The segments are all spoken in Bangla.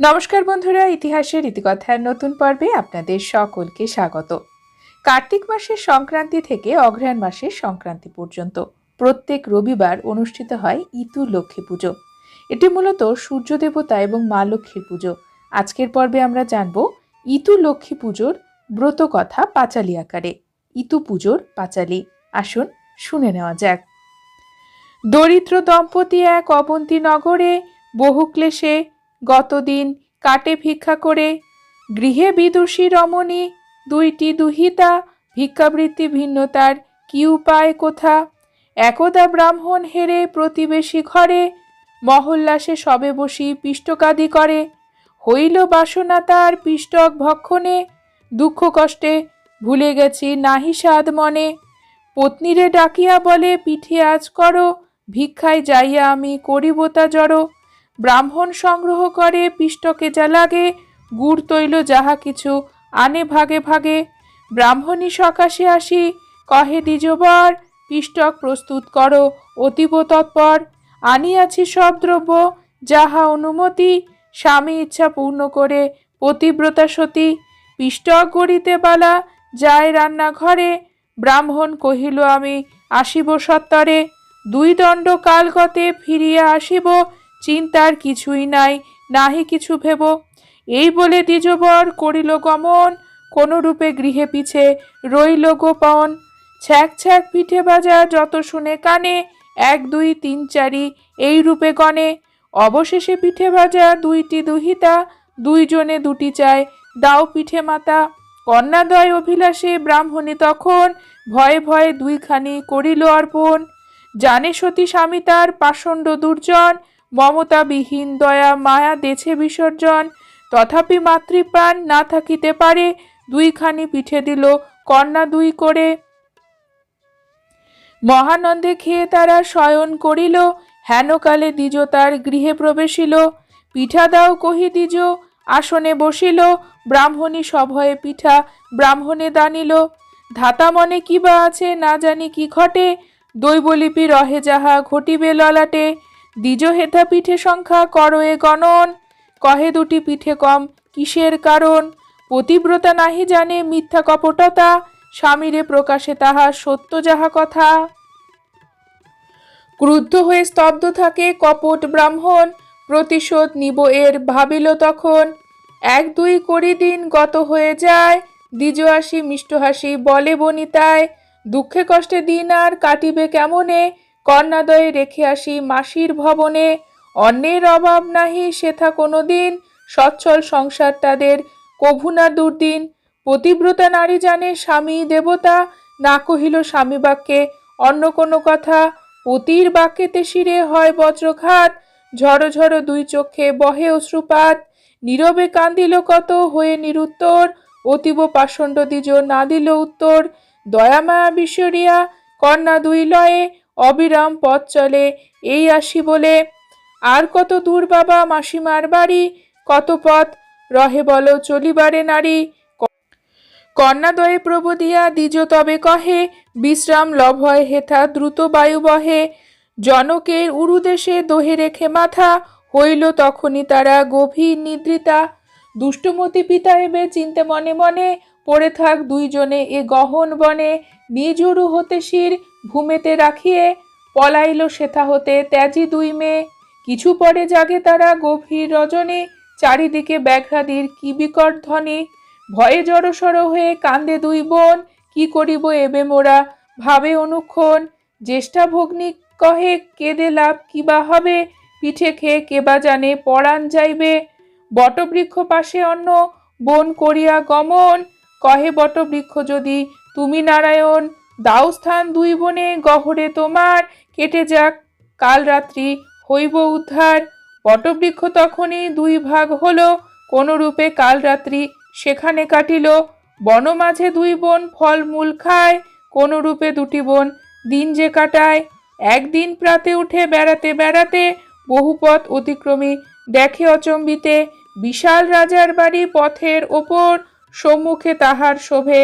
নমস্কার বন্ধুরা, ইতিহাসের ইতিকথার নতুন পর্বে আপনাদের সকলকে স্বাগত। কার্তিক মাসের সংক্রান্তি থেকে অঘ্রায়ণ মাসের সংক্রান্তি পর্যন্ত প্রত্যেক রবিবার অনুষ্ঠিত হয় ইতু লক্ষ্মী পুজো। এটি মূলত সূর্য দেবতা এবং মা লক্ষ্মীর পুজো। আজকের পর্বে আমরা জানব ইতু লক্ষ্মী পুজোর ব্রত কথা পাঁচালি আকারে। ইতু পুজোর পাঁচালি, আসুন শুনে নেওয়া যাক। দরিদ্র দম্পতি এক অবন্তী নগরে বহু ক্লেশে গতদিন কাটে ভিক্ষা করে গৃহে বিদুষী রমণী দুইটি দুহিতা ভিক্ষাবৃত্তি ভিন্নতার কি উপায় কোথা? একদা ব্রাহ্মণ হেরে প্রতিবেশী ঘরে মহল্লাসে সবে বসি পিষ্টকাদি করে। হইল বাসনা তার পিষ্টক ভক্ষণে, দুঃখ কষ্টে ভুলে গেছি নাহি সাদ মনে। পত্নীরে ডাকিয়া বলে, পিঠে আজ করো, ভিক্ষায় যাইয়া আমি করিব তা জড়ো। ব্রাহ্মণ সংগ্রহ করে, পিষ্টকে যা লাগে, গুড় তৈল যাহা কিছু আনে ভাগে ভাগে। ব্রাহ্মণী সকাশে আসি, কহে, দ্বিজবর, পিষ্টক প্রস্তুত করো অতীব তৎপর। আনিয়াছি সব দ্রব্য, যাহা অনুমতি, স্বামী ইচ্ছা পূর্ণ করে পতিব্রতা সতী। পিষ্টক গড়িতে বালা যায় রান্নাঘরে, ব্রাহ্মণ কহিল, আমি আসিব সত্তরে। দুই দণ্ড কালগতে ফিরিয়া আসিব চিন্তার কিছুই নাই, নাহি কিছু ভেব। এই বলে দ্বিজবর করিল গমন কোনো রূপে গৃহে পিছে রইল গোপন। ছ্যাক ছ্যাক পিঠে বাজা যত শুনে কানে, এক, দুই, তিন, চারি, এই রূপে গণে। অবশেষে পিঠে ভাজা দুইটি দুহিতা, দুইজনে দুটি চায়, দাও পিঠে মাতা। কন্যাদয় অভিলাষে ব্রাহ্মণী তখন ভয়ে ভয়ে দুইখানি করিল অর্পণ। জানে সতী স্বামী তার পাষণ্ড দুর্জন মমতাবিহীন দয়া, মায়া দেছে বিসর্জন। তথাপি মাতৃপ্রাণ না থাকিতে পারে, দুইখানি পিঠে দিল কন্যা দুই করে। মহানন্দে খেয়ে তারা শয়ন করিল, হেনকালে দ্বিজ তার গৃহে প্রবেশিল। পিঠা দাও কহি দ্বিজ, আসনে বসিল, ব্রাহ্মণী সভয়ে পিঠা ব্রাহ্মণে দানিল। ধাতা মনে কি বা আছে না জানি কি ঘটে, দৈবলিপি রহে যাহা ঘটিবে ললাটে। দ্বিজ হেথা পিঠে সংখ্যা করয়ে গণন। কহে দুটি পিঠে কম, কিসের কারণ? পতিব্রতা নাহি জানে মিথ্যা কপটতা, স্বামীরে প্রকাশে তাহা সত্য যাহা কথা। ক্রুদ্ধ হয়ে স্তব্ধ থাকে কপট ব্রাহ্মণ, প্রতিশোধ নিব এর ভাবিল তখন। এক দুই করি দিন গত হয়ে যায়, দ্বিজ হাসি মিষ্ট হাসি বলে বনিতায়। দুঃখে কষ্টে দিন আর কাটিবে কেমনে? কন্যাদয়ে রেখে আসি মাসির ভবনে। অন্যের অভাব নাহি, সেথা কোনো দিন সচ্ছল সংসার তাদের কভু না দুর্দিন। পতিব্রতা নারী জানে স্বামী দেবতা, না কহিল স্বামী বাক্যে অন্য কোনো কথা। পতির বাক্যেতে শিরে হয় বজ্রঘাত, ঝড়ো ঝড়ো দুই চোখে বহে অশ্রুপাত। নীরবে কান্দিল কত হয়ে নিরুত্তর, অতীব পাষণ্ড দ্বিজ না দিল উত্তর। দয়ামায়া বিশ্বরিয়া, কন্যা দুই লয়ে অবিরাম পথ চলে, এই আসি বলে। আর কত দূর বাবা মাসিমার বাড়ি, কত পথ রহে বলো চলিবারে নারী। কন্যাদয়ে প্রভু দিয়া দ্বিজ তবে কহে, বিশ্রাম লভয় হেথা দ্রুত বায়ু বহে। জনকের উরুদেশে দোহে রেখে মাথা, হইল তখনই তারা গভীর নিদ্রিতা। দুষ্টমতি পিতা এবে চিনতে মনে মনে, পড়ে থাক দুইজনে এ গহন বনে। নিজ উরু হতে শির ভূমেতে রাখিয়ে পলাইল সেথা হতে ত্যাজি দুই মেয়ে। কিছু পরে জাগে তারা গভীর রজনী, চারিদিকে ব্যাঘ্রাদির কি বিকট ধ্বনি। ভয়ে জড়সড় হয়ে কান্দে দুই বোন, কি করিব এবে মোরা? ভাবে অনুক্ষণ, জ্যেষ্ঠা ভগ্নী কহে, কেঁদে লাভ কিবা হবে? পিঠে খেয়ে কেবা জানে পরাণ যাইবে? বটবৃক্ষ পাশে অন্য বন করিয়া গমন, কহে বটবৃক্ষ যদি তুমি নারায়ণ দাও স্থান দুই বনে গহরে তোমার। কেটে যাক, কাল রাত্রি হইব উদ্ধার। বটবৃক্ষ তখনই দুই ভাগ হলো কোন রূপে কাল রাত্রি সেখানে কাটিল। বন মাঝে দুই বোন ফল মূল খায় কোন রূপে দুটি বোন দিন যে কাটায়। একদিন প্রাতে উঠে বেড়াতে বেড়াতে বহু পথ অতিক্রমী দেখে অচম্বিতে। বিশাল রাজার বাড়ি পথের ওপর, সম্মুখে তাহার শোভে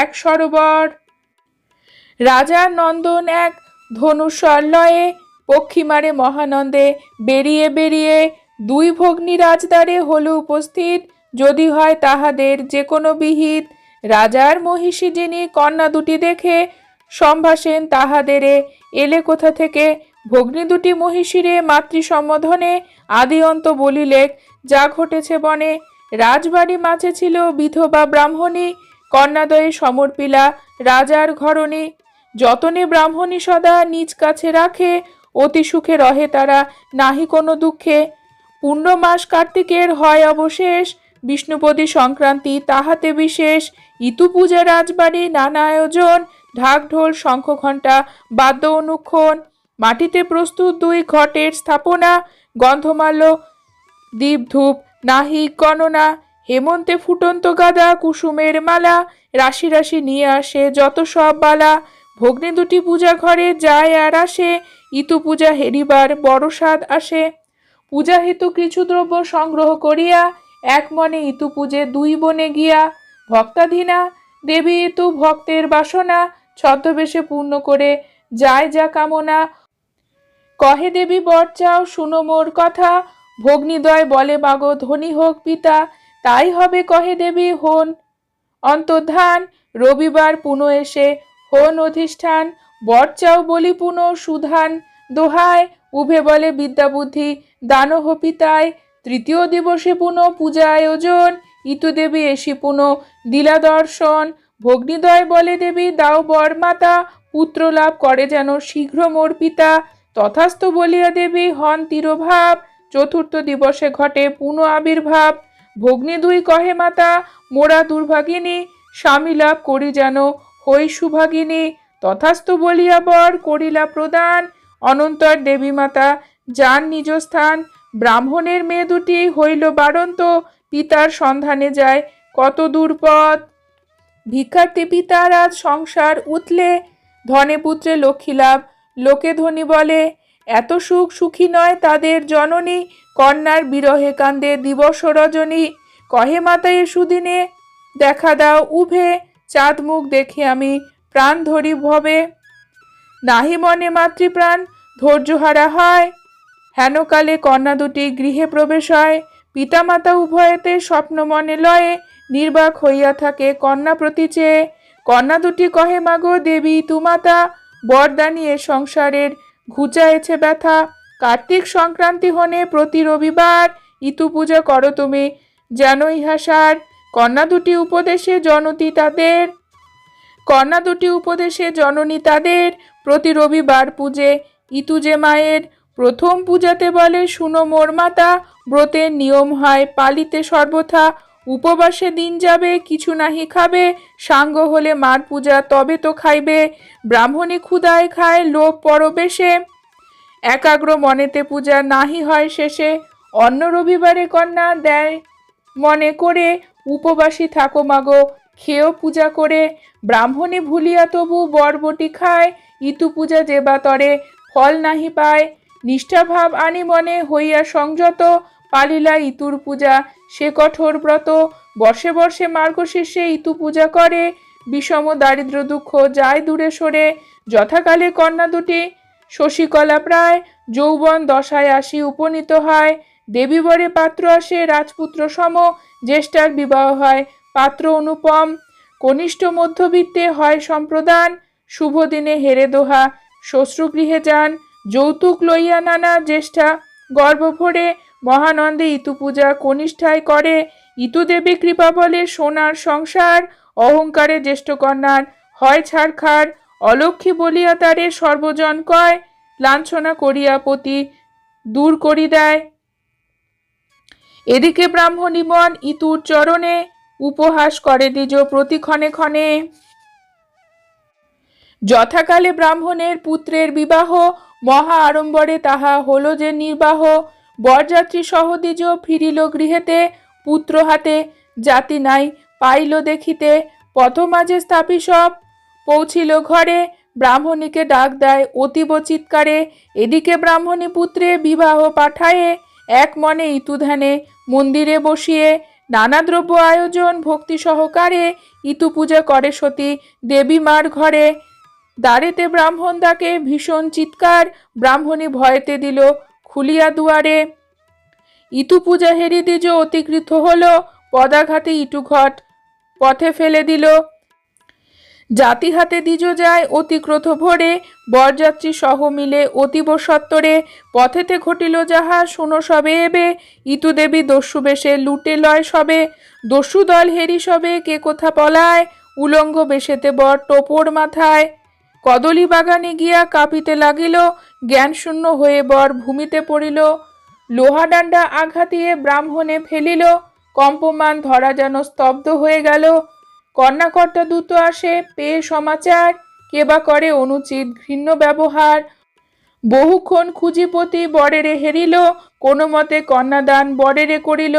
এক সরোবর। রাজা নন্দন এক ধনুষর লয়ে পক্ষী মারে মহানন্দে বেরিয়ে বেরিয়ে দুই ভগ্নী রাজদ্বারে হল উপস্থিত। যদি হয় তাহাদের যে কোনো বিহিত। রাজার মহিষী যিনি কন্যা দুটি দেখে সম্ভাষেন তাহাদেরে এলে কোথা থেকে? ভগ্নী দুটি মহিষীরে মাতৃসম্বোধনে আদি অন্ত বলিলেক, যা ঘটেছে বনে। রাজবাড়ি মাঝে ছিল বিধবা ব্রাহ্মণী, কন্যাদয়ে সমর্পিলা রাজার ঘরণী। যতনে ব্রাহ্মণী সদা নিজ কাছে রাখে, অতি সুখে রহে তারা, নাহি কোনো দুঃখে। পূর্ণ মাস কার্তিকের হয় অবশেষ, বিষ্ণুপদী সংক্রান্তি তাহাতে বিশেষ। ইতু পূজা রাজবাড়ি, নানা আয়োজন ঢাক ঢোল শঙ্খ ঘণ্টা, বাদ্য অনুক্ষণ। মাটিতে প্রস্তুত দুই ঘটের স্থাপনা গন্ধমাল্য দীপ ধূপ নাহি গণনা। হেমন্তে ফুটন্ত গাদা কুসুমের মালা, রাশি রাশি নিয়ে আসে যত সব বালা। ভগ্নে দুটি পূজা ঘরে যায় আর আসে। ইতু পূজা হেরিবার বড় স্বাদ আসে। পূজা হেতু কিছু দ্রব্য সংগ্রহ করিয়া এক মনে ইতু পূজে দুই বনে গিয়া ভক্তাধীনা, দেবী ইতু ভক্তের বাসনা ছদ্মবেশে পূর্ণ করে যায় যা কামনা। কহে দেবী, বর চাও, শুনো মোর কথা। ভগ্নিদয় বলে মাগো ধনী হোক পিতা। তাই হবে, কহে দেবী, হন। অন্তর্ধান, রবিবার পুনঃ এসে হন অধিষ্ঠান, বর চাও বলি পুনঃ সুধান, দোহায় উভে বলে বিদ্যা বুদ্ধি দানহ পিতায় তৃতীয় দিবসে পুনঃ পূজা আয়োজন ইতু দেবী এসি পুনঃ দিলা দর্শন, ভগ্নিদয় বলে দেবী দাও বর মাতা, পুত্র লাভ করে যেন শীঘ্র মোর পিতা, তথাস্থ বলিয়া দেবী হন তিরোভাব, চতুর্থ দিবসে ঘটে পুনঃ আবির্ভাব, ভগ্নী দুই কহে মাতা, মোরা দুর্ভাগিনী, স্বামী লাভ করি যেন হই সুভাগিনী তথাস্থ বলিয়া বর করিলা প্রদান। অনন্তর দেবী মাতা যান নিজ স্থান ব্রাহ্মণের মেয়ে দুটি হইল বারন্ত, পিতার সন্ধানে যায়। কত দূর পথ? ভিক্ষার্থী পিতার আজ সংসার উতলে। ধনে পুত্রে লক্ষ্মী লাভ। লোকে ধনী বলে, এত সুখ সুখী নয় তাদের জননী। কন্যার বিরহে কান্দে দিবস রজনী। কহে মাতায় সুদিনে দেখা দাও উভে। চাঁদ মুখ দেখে আমি, প্রাণ ধরি ভবে নাহি মনে মাতৃপ্রাণ, ধৈর্যহারা হয়। হেনকালে কন্যা দুটি গৃহে প্রবেশ হয়। পিতামাতা উভয়েতে স্বপ্ন মনে লয়ে, নির্বাক হইয়া থাকে কন্যা প্রতি চেয়ে। কন্যা দুটি কহে, মাগো দেবী, তুমাতা, বরদানি এ সংসারের ঘুচায়েছে ব্যথা। কার্তিক সংক্রান্তি হনে প্রতি রবিবার ইতু পূজা করো তুমি, যেন ইহাসার কন্যা দুটি উপদেশে জনতি তাদের। কন্যা দুটি উপদেশে জননী তাদের। প্রতি রবিবার পূজে ইতুজে মায়ের। প্রথম পূজাতে বলে, শুনো মোর মাতা, ব্রতের নিয়ম হয়, পালিতে সর্বথা উপবাসে দিন যাবে, কিছু নাহি খাবে, সাঙ্গ হলে মার পূজা তবে তো খাইবে, ব্রাহ্মণী ক্ষুদায় খায়, লোভ পরবেশে। একাগ্র মনেতে পূজা নাহি হয় শেষে অন্য রবিবারে কন্যা দেয় মনে করে উপবাসী থাকো মাগো খেয়েও পূজা করে। ব্রাহ্মণী ভুলিয়া তবু বরবটি খায়, ইতু পূজা যে বা তরে, ফল নাহি পায়। নিষ্ঠাভাব আনি মনে হইয়া সংযত, পালিলা ইতুর পূজা, সে কঠোর ব্রত। বর্ষে বর্ষে মার্গশীর্ষে ইতু পূজা করে, বিষম দারিদ্র দুঃখ যায় দূরে সরে। যথাকালে কন্যা দুটি, শশীকলা প্রায়, যৌবন দশায় আসি উপনীত হয়। দেবীবরে পাত্র আসে রাজপুত্র সম, জ্যেষ্ঠার বিবাহ হয় পাত্র অনুপম। কনিষ্ঠ মধ্যবিত্তে হয় সম্প্রদান, শুভ দিনে হেরে দোহা, শ্বশ্রুগৃহে যান, যৌতুক লইয়া নানা জ্যেষ্ঠা গর্ভ ভরে মহানন্দে ইতু পূজা কনিষ্ঠায় করে, ইতুদেবী কৃপা বলে সোনার সংসার, অহংকারে জ্যেষ্ঠ কন্যার হয় ছাড়খার অলক্ষী বলিয়া তারে সর্বজন কয়, লাঞ্ছনা করিয়া পতি দূর করি দেয়। এদিকে ব্রাহ্মণী মন ইতুর চরণে উপহাস করে দ্বিজ প্রতি ক্ষণে ক্ষণে। যথাকালে ব্রাহ্মণের পুত্রের বিবাহ, মহা আড়ম্বরে তাহা হলো যে নির্বাহ। বরযাত্রী সহ দ্বিজ ফিরিল গৃহেতে, পুত্র হাতে, জাতি নাই, পাইল দেখিতে পথ মাঝে স্থাপি সব পৌঁছিল ঘরে, ব্রাহ্মণীকে ডাক দেয় অতীব চিৎকারে, এদিকে ব্রাহ্মণী পুত্রে বিবাহ পাঠায়ে, এক মনে ইতুধানে মন্দিরে বসিয়ে নানা দ্রব্য আয়োজন, ভক্তি সহকারে ইতু পূজা করে সতী দেবী মার ঘরে। দাঁড়েতে ব্রাহ্মণ ডাকে ভীষণ চিৎকার, ব্রাহ্মণী ভয়েতে দিল খুলিয়া দুয়ারে। ইতু পূজা হেরি দিজ অতিকৃত হলো, পদাঘাতে ইটু ঘট পথে ফেলে দিল। জাতি হাতে দ্বিজ যায় অতিক্রত ভরে, বরযাত্রী সহ মিলে অতীব সত্তরে। পথেতে ঘটিল যাহা, শুনো সবে এবে। ইতু দেবী দস্যু বেশে লুটে লয় সবে। দস্যু দল হেরি সবে, কে কোথা পলায়? উলঙ্গ বেশেতে বর টোপর মাথায়। কদলী বাগানে গিয়া কাঁপিতে লাগিল, জ্ঞানশূন্য হয়ে বর ভূমিতে পড়িল। লোহা ডান্ডা আঘাতিয়ে ব্রাহ্মণে ফেলিল, কম্পমান ধরা যেন স্তব্ধ হয়ে গেল। কন্যাকর্তা দূত আসে, পেয়ে সমাচার কেবা করে অনুচিত, ঘৃণ্য ব্যবহার। বহুক্ষণ খুঁজিপতি বরেরে হেরিল, কোনো মতে কন্যাদান বরেরে করিল।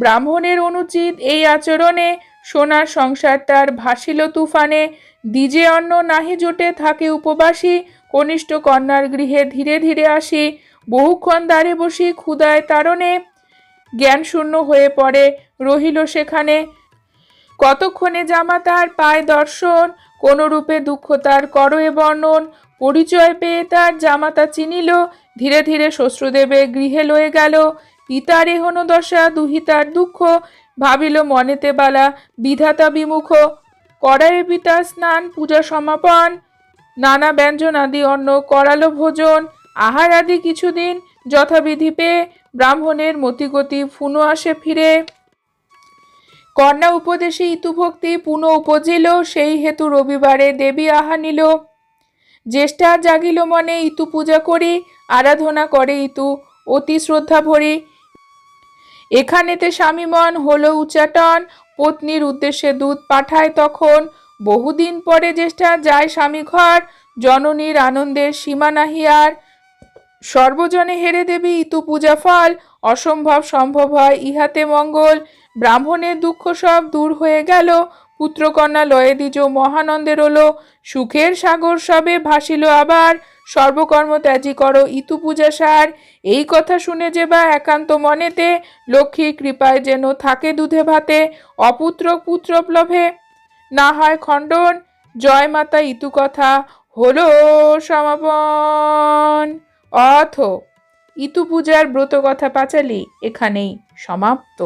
ব্রাহ্মণের অনুচিত এই আচরণে সোনার সংসার তার ভাসিল তুফানে। দ্বিজে অন্ন নাহি জোটে থাকে উপবাসী, কনিষ্ঠ কন্যার গৃহে ধীরে ধীরে আসি। বহুক্ষণ দ্বারে বসি ক্ষুদায় তারণে, জ্ঞানশূন্য হয়ে পড়ে, রহিল সেখানে। কতক্ষণে জামা তার পায় দর্শন? কোন রূপে দুঃখ তার করয়ে বর্ণন? পরিচয় পেয়ে তার জামাতা চিনিল, ধীরে ধীরে শ্বশ্রুদেবে গৃহে লয়ে গেল। পিতার এহন দশা, দুহিতার দুঃখ, ভাবিল মনেতে বালা বিধাতা বিমুখ। কড়াইয়ে পিতা স্নান, পূজা সমাপন, নানা ব্যঞ্জন আদি অন্ন করালো ভোজন। আহার আদি কিছুদিন যথাবিধি পেয়ে ব্রাহ্মণের মতিগতি ফুনো আসে ফিরে। কন্যা উপদেশে ইতুভক্তি পুনঃ উপজিল, সেই হেতু রবিবারে দেবী আহা নিল। জ্যেষ্ঠা জাগিল মনে, ইতু পূজা করি, আরাধনা করে ইতু, অতি শ্রদ্ধা ভরি। এখানেতে স্বামীমন হলো উচ্চাটন পত্নীর উদ্দেশ্যে দুধ পাঠায় তখন। বহুদিন পরে জ্যেষ্ঠা যায় স্বামী ঘর জননীর আনন্দের সীমা নাহি আর। সর্বজনে হেরে দেবী ইতু পূজা ফল, অসম্ভব সম্ভব হয় ইহাতে মঙ্গল। ব্রাহ্মণের দুঃখ সব দূর হয়ে গেল। পুত্রকন্যা লয়ে দ্বিজ মহানন্দের হলো। সুখের সাগর সবে ভাসিল আবার। সর্বকর্ম ত্যাজি করো ইতু পূজা সার। এই কথা শুনে যে বা একান্ত মনেতে লক্ষ্মী কৃপায় যেন থাকে দুধে ভাতে। অপুত্র পুত্রপ্লভে, না হয় খণ্ডন। জয় মাতা ইতু কথা। হলো সমাপন। অথ। ইতু পূজার ব্রত কথা পাঁচালি এখানেই সমাপ্ত।